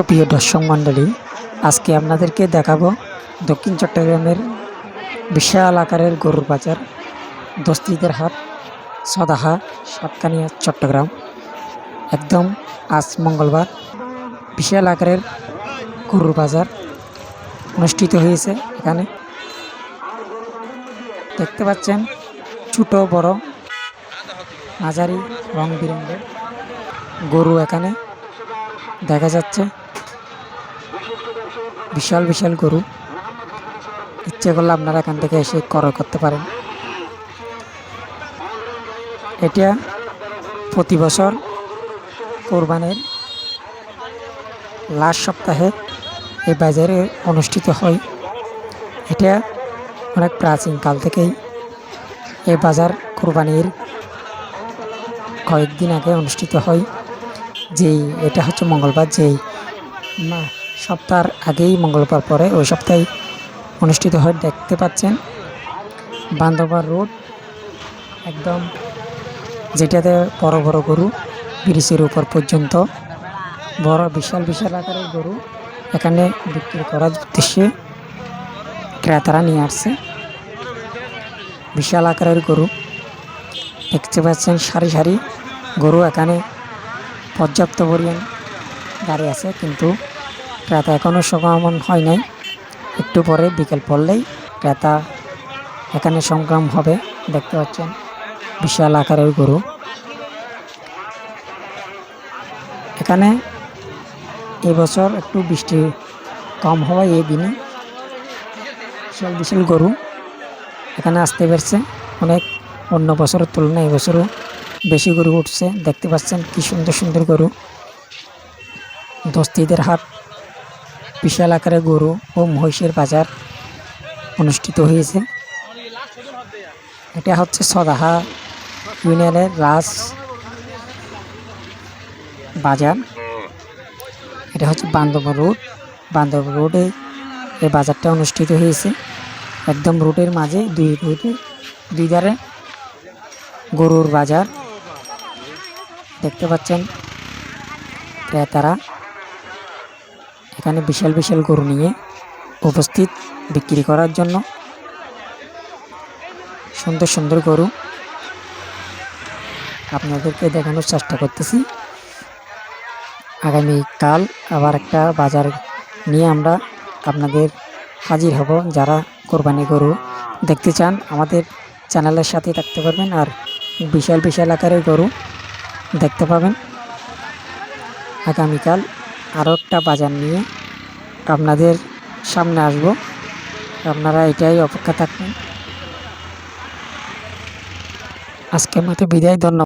সুপ্রিয় দর্শক মণ্ডলী, আজকে আপনাদেরকে দেখাবো দক্ষিণ চট্টগ্রামের বিশাল আকারের গরুর বাজার, দস্তিদের হাট সদাহা সাতকানিয়া, চট্টগ্রাম। একদম আজ মঙ্গলবার বিশাল আকারের গরুর বাজার অনুষ্ঠিত হয়েছে এখানে। দেখতে পাচ্ছেন ছোট, বড় মাঝারি রং বেরঙের গরু এখানে দেখা যাচ্ছে। বিশাল বিশাল গরু। ইচ্ছে করলে আপনারা এখান থেকে এসে ক্রয় করতে পারেন। এটা প্রতি বছর কোরবানের লাস্ট সপ্তাহে এই বাজারে অনুষ্ঠিত হয়। এটা অনেক প্রাচীনকাল থেকেই এই বাজার কোরবানির কয়েকদিন আগে অনুষ্ঠিত হয়। যেই, এটা হচ্ছে মঙ্গলবার যেই মা সপ্তাহের আগেই মঙ্গলবার পরে ওই সপ্তাহে অনুষ্ঠিত হয়, দেখতে পাচ্ছেন। বান্দরবান রোড, একদম যেটাতে বড় বড় গরু, ব্রিজের উপর পর্যন্ত, বড় বিশাল বিশাল আকারের গরু এখানে বিক্রি করার উদ্দেশ্যে ক্রেতারা নিয়ে আসছে। বিশাল আকারের গরু, দেখতে পাচ্ছেন সারি সারি গরু এখানে পর্যাপ্ত পরিমাণ গাড়ি আছে, কিন্তু ক্রেতা এখনও সংক্রমণ হয় নাই। একটু পরে বিকেল পড়লেই ক্রেতা এখানে সংগ্রাম হবে, দেখতে পাচ্ছেন বিশাল আকারের গরু। এখানে এবছর একটু বৃষ্টি কম হওয়ায় এই দিনে বিশাল বিশাল গরু এখানে আসতে পারছে। অনেক অন্য বছরের তুলনায় এবছরও বেশি গরু উঠছে। দেখতে পাচ্ছেন কি সুন্দর সুন্দর গরু। দস্তিদের হাট, বিশাল আকারে গরু ও মহিষের বাজার অনুষ্ঠিত হয়েছে। এটা হচ্ছে সদাহা ইউনিয়নের রাজ বাজার। এটা হচ্ছে বান্দরবান রোড। বান্দরবান রোডে এই বাজারটা অনুষ্ঠিত হয়েছে। একদম রোডের মাঝে দুই রোডে, দুই ধারে গরুর বাজার। দেখতে পাচ্ছেন ক্রেতারা এখানে বিশাল বিশাল গরু নিয়ে উপস্থিত বিক্রি করার জন্য। সুন্দর সুন্দর গরু। আপনাদেরকে দেখানোর চেষ্টা করতেছি। আগামীকাল আবার একটা বাজার নিয়ে আমরা আপনাদের হাজির হব। যারা কোরবানি গরু দেখতে চান, আমাদের চ্যানেলের সাথে থাকতে পারবেন। আর বিশাল বিশাল আকারের গরু দেখতে পাবেন। আগামীকাল আরও একটা বাজার নিয়ে আপনাদের সামনে আসব। আপনারা এটাই অপেক্ষা থাকবেন। আজকের মতো বিদায়, ধন্যবাদ।